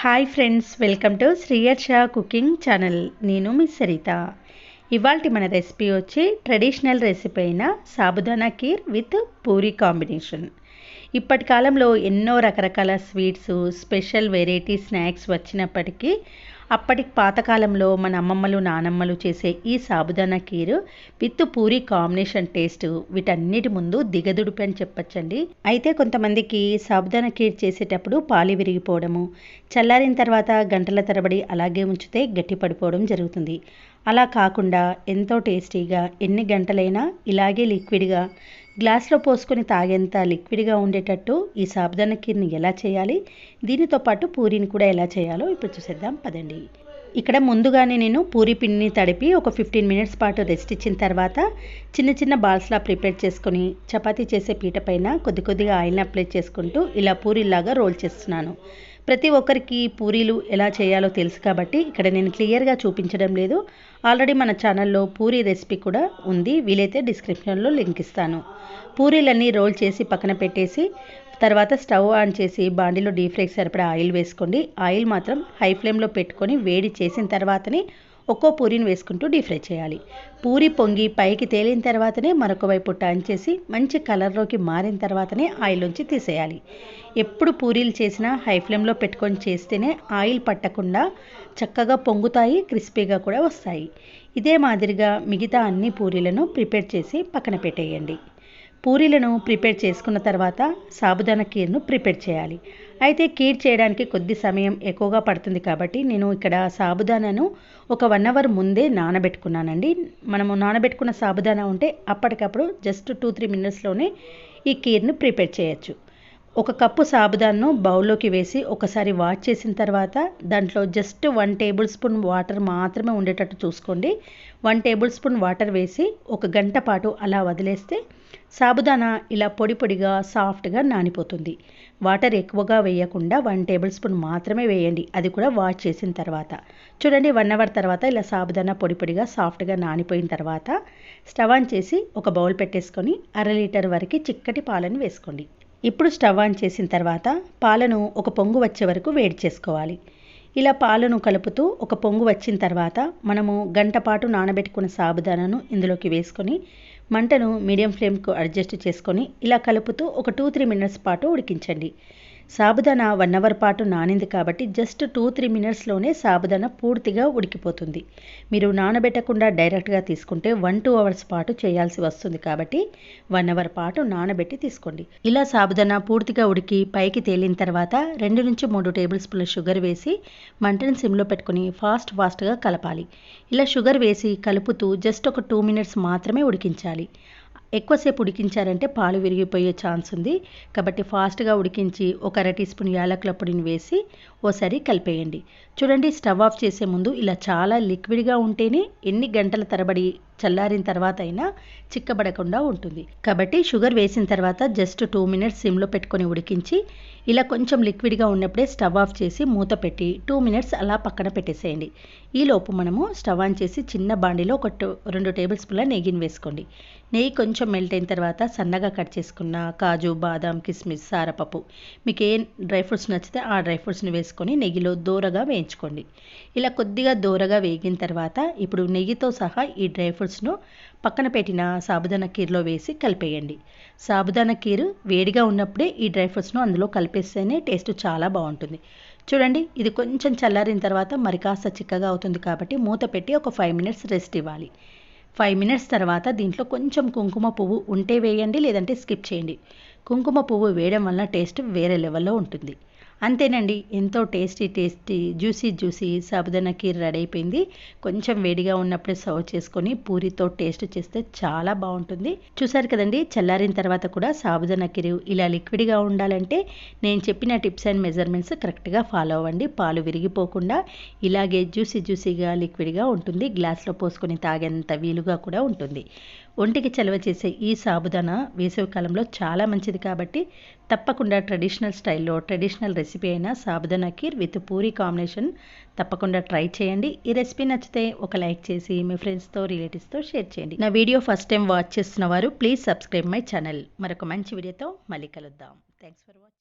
Hi friends welcome to Sriyarsha cooking channel నేను మీ సరిత. ఇవాళ మన రెసిపీ వచ్చి ట్రెడిషనల్ రెసిపీ అయిన సాబుదానా కీర్ విత్ పూరి కాంబినేషన్ ఇప్పటి కాలంలో ఎన్నో రకరకాల స్వీట్స్ స్పెషల్ వెరైటీ స్నాక్స్ వచ్చినప్పటికీ అప్పటి పాతకాలంలో మన అమ్మమ్మలు నానమ్మలు చేసే ఈ sabudana kheer with puri combination taste వీటన్నిటి ముందు దిగదుడిపి అని చెప్పచ్చండి. అయితే కొంతమందికి సాబుదానా కీర్ చేసేటప్పుడు పాలు విరిగిపోవడము చల్లారిన తర్వాత గంటల తరబడి అలాగే ఉంచితే గట్టి పడిపోవడం జరుగుతుంది. అలా కాకుండా ఎంతో టేస్టీగా ఎన్ని గంటలైనా ఇలాగే లిక్విడ్గా గ్లాస్లో పోసుకొని తాగేంత లిక్విడ్గా ఉండేటట్టు ఈ సాబుదాన కీర్ని ఎలా చేయాలి? దీనితో పాటు పూరీని కూడా ఎలా చేయాలో ఇప్పుడు చూసేద్దాం పదండి. ఇక్కడ ముందుగానే నేను పూరి పిండిని తడిపి ఒక ఫిఫ్టీన్ మినిట్స్ పాటు రెస్ట్ ఇచ్చిన తర్వాత చిన్న చిన్న బాల్స్లా ప్రిపేర్ చేసుకొని చపాతీ చేసే పీట పైన కొద్ది కొద్దిగా ఆయిల్ని అప్లై చేసుకుంటూ ఇలా పూరీలాగా రోల్ చేస్తున్నాను. ప్రతి ఒక్కరికి పూరీలు ఎలా చేయాలో తెలుసు కాబట్టి ఇక్కడ నేను క్లియర్గా చూపించడం లేదు. ఆల్రెడీ మన ఛానల్లో పూరీ రెసిపీ కూడా ఉంది. వీలైతే డిస్క్రిప్షన్లో లింక్ ఇస్తాను. పూరీలన్నీ రోల్ చేసి పక్కన పెట్టేసి తర్వాత స్టవ్ ఆన్ చేసి బాండీలో డీప్ ఫ్రైకి సరిపడా ఆయిల్ వేసుకోండి. ఆయిల్ మాత్రం హై ఫ్లేమ్లో పెట్టుకొని వేడి చేసిన తర్వాతనే ఒక్కో పూరిని వేసుకుంటూ డీప్ ఫ్రై చేయాలి. పూరి పొంగి పైకి తేలిన తర్వాతనే మరొక వైపు టర్న్ చేసి మంచి కలర్లోకి మారిన తర్వాతనే ఆయిల్ నుంచి తీసేయాలి. ఎప్పుడు పూరీలు చేసినా హై ఫ్లేమ్లో పెట్టుకొని చేస్తేనే ఆయిల్ పట్టకుండా చక్కగా పొంగుతాయి క్రిస్పీగా కూడా వస్తాయి. ఇదే మాదిరిగా మిగతా అన్ని పూరీలను ప్రిపేర్ చేసి పక్కన పెట్టేయండి. పూరీలను ప్రిపేర్ చేసుకున్న తర్వాత సాబుదానా కీర్ను ప్రిపేర్ చేయాలి. అయితే కీర్ చేయడానికి కొద్ది సమయం ఎక్కువగా పడుతుంది కాబట్టి నేను ఇక్కడ సాబుదానాను ఒక వన్ అవర్ ముందే నానబెట్టుకున్నానండి. మనము నానబెట్టుకున్న సాబుదానా ఉంటే అప్పటికప్పుడు జస్ట్ టూ త్రీ మినిట్స్లోనే ఈ కీర్ను ప్రిపేర్ చేయొచ్చు. ఒక కప్పు సాబుదాన్ను బౌల్లోకి వేసి ఒకసారి వాష్ చేసిన తర్వాత దాంట్లో just one tablespoon water మాత్రమే ఉండేటట్టు చూసుకోండి. వన్ టేబుల్ స్పూన్ వాటర్ వేసి ఒక గంట పాటు అలా వదిలేస్తే సాబుదానా ఇలా పొడి పొడిగా సాఫ్ట్గా నానిపోతుంది. వాటర్ ఎక్కువగా వేయకుండా వన్ టేబుల్ స్పూన్ మాత్రమే వేయండి. అది కూడా వాష్ చేసిన తర్వాత. చూడండి వన్ అవర్ తర్వాత ఇలా సాబుదానా పొడి పొడిగా సాఫ్ట్గా నానిపోయిన తర్వాత స్టవ్ ఆన్ చేసి ఒక బౌల్ పెట్టేసుకొని అర లీటర్ వరకు చిక్కటి పాలను వేసుకోండి. ఇప్పుడు స్టవ్ ఆన్ చేసిన తర్వాత పాలను ఒక పొంగు వచ్చే వరకు వేడి చేసుకోవాలి. ఇలా పాలను కలుపుతూ ఒక పొంగు వచ్చిన తర్వాత మనము గంట పాటు నానబెట్టుకున్న సాబుదానాను ఇందులోకి వేసుకొని మంటను మీడియం ఫ్లేమ్కు అడ్జస్ట్ చేసుకొని ఇలా కలుపుతూ ఒక టూ త్రీ మినిట్స్ పాటు ఉడికించండి. సాబుదానా వన్ అవర్ పాటు నానింది కాబట్టి జస్ట్ టూ త్రీ మినిట్స్లోనే సాబుదానా పూర్తిగా ఉడికిపోతుంది. మీరు నానబెట్టకుండా డైరెక్ట్గా తీసుకుంటే వన్ టూ అవర్స్ పాటు చేయాల్సి వస్తుంది కాబట్టి వన్ అవర్ పాటు నానబెట్టి తీసుకోండి. ఇలా సాబుదానా పూర్తిగా ఉడికి పైకి తేలిన తర్వాత రెండు నుంచి మూడు టేబుల్ స్పూన్ల షుగర్ వేసి మంటను సిమ్లో పెట్టుకుని ఫాస్ట్ ఫాస్ట్గా కలపాలి. ఇలా షుగర్ వేసి కలుపుతూ జస్ట్ ఒక టూ మినిట్స్ మాత్రమే ఉడికించాలి. ఎక్కువసేపు ఉడికించారంటే పాలు విరిగిపోయే ఛాన్స్ ఉంది. కాబట్టి ఫాస్ట్గా ఉడికించి ఒక అర టీ స్పూన్ యాలకుల పొడిని వేసి ఓసారి కలిపేయండి. చూడండి స్టవ్ ఆఫ్ చేసే ముందు ఇలా చాలా లిక్విడ్గా ఉంటేనే ఎన్ని గంటల తరబడి చల్లారిన తర్వాత అయినా చిక్కబడకుండా ఉంటుంది. కాబట్టి షుగర్ వేసిన తర్వాత జస్ట్ టూ మినిట్స్ సిమ్లో పెట్టుకొని ఉడికించి ఇలా కొంచెం లిక్విడ్గా ఉన్నప్పుడే స్టవ్ ఆఫ్ చేసి మూత పెట్టి టూ మినిట్స్ అలా పక్కన పెట్టేసేయండి. ఈలోపు మనము స్టవ్ ఆన్ చేసి చిన్న బాండిలో ఒక రెండు టేబుల్ స్పూన్ల నెయ్యిని వేసుకోండి. నెయ్యి కొంచెం మెల్ట్ అయిన తర్వాత సన్నగా కట్ చేసుకున్న కాజు బాదం కిస్మిస్ సారపప్పు మీకు ఏ డ్రై ఫ్రూట్స్ నచ్చితే ఆ డ్రై ఫ్రూట్స్ని వేసుకొని నెయ్యిలో దూరగా వేయించుకోండి. ఇలా కొద్దిగా దూరగా వేగిన తర్వాత ఇప్పుడు నెయ్యితో సహా ఈ డ్రై ఫ్రూట్స్ ఫ్రూట్స్ను పక్కన పెట్టిన సాబుదానా కీరులో వేసి కలిపేయండి. సాబుదానా కీరు వేడిగా ఉన్నప్పుడే ఈ డ్రై ఫ్రూట్స్ను అందులో కలిపేస్తేనే టేస్ట్ చాలా బాగుంటుంది. చూడండి ఇది కొంచెం చల్లారిన తర్వాత మరి కాస్త చిక్కగా అవుతుంది కాబట్టి మూత పెట్టి ఒక ఫైవ్ మినిట్స్ రెస్ట్ ఇవ్వాలి. ఫైవ్ మినిట్స్ తర్వాత దీంట్లో కొంచెం కుంకుమ పువ్వు ఉంటే వేయండి లేదంటే స్కిప్ చేయండి. కుంకుమ పువ్వు వేయడం వల్ల టేస్ట్ వేరే లెవెల్లో ఉంటుంది. అంతేనండి ఎంతో tasty tasty juicy juicy sabudana kheer ready అయిపోయింది. కొంచెం వేడిగా ఉన్నప్పుడే సర్వ్ చేసుకొని పూరితో టేస్ట్ చేస్తే చాలా బాగుంటుంది. చూసారు కదండి చల్లారిన తర్వాత కూడా సాబుదానా కీర్ ఇలా లిక్విడ్గా ఉండాలంటే నేను చెప్పిన టిప్స్ అండ్ మెజర్మెంట్స్ కరెక్ట్గా ఫాలో అవ్వండి. పాలు విరిగిపోకుండా ఇలాగే జ్యూసీ జ్యూసీగా లిక్విడ్గా ఉంటుంది. గ్లాస్లో పోసుకొని తాగేంత వీలుగా కూడా ఉంటుంది. ఒంటికి చలవ చేసే ఈ సాబుదానా వేసవికాలంలో చాలా మంచిది కాబట్టి తప్పకుండా ట్రెడిషనల్ స్టైల్లో ట్రెడిషనల్ రెసిపీ అయిన సాబుదానా కీర్ విత్ పూరి కాంబినేషన్ తప్పకుండా ట్రై చేయండి. ఈ రెసిపీ నచ్చితే ఒక లైక్ చేసి మీ ఫ్రెండ్స్తో రిలేటివ్స్తో షేర్ చేయండి. నా వీడియో ఫస్ట్ టైం వాచ్ చేస్తున్న వారు ప్లీజ్ సబ్స్క్రైబ్ మై ఛానల్. మరొక మంచి వీడియోతో మళ్ళీ కలుద్దాం. Thanks for watching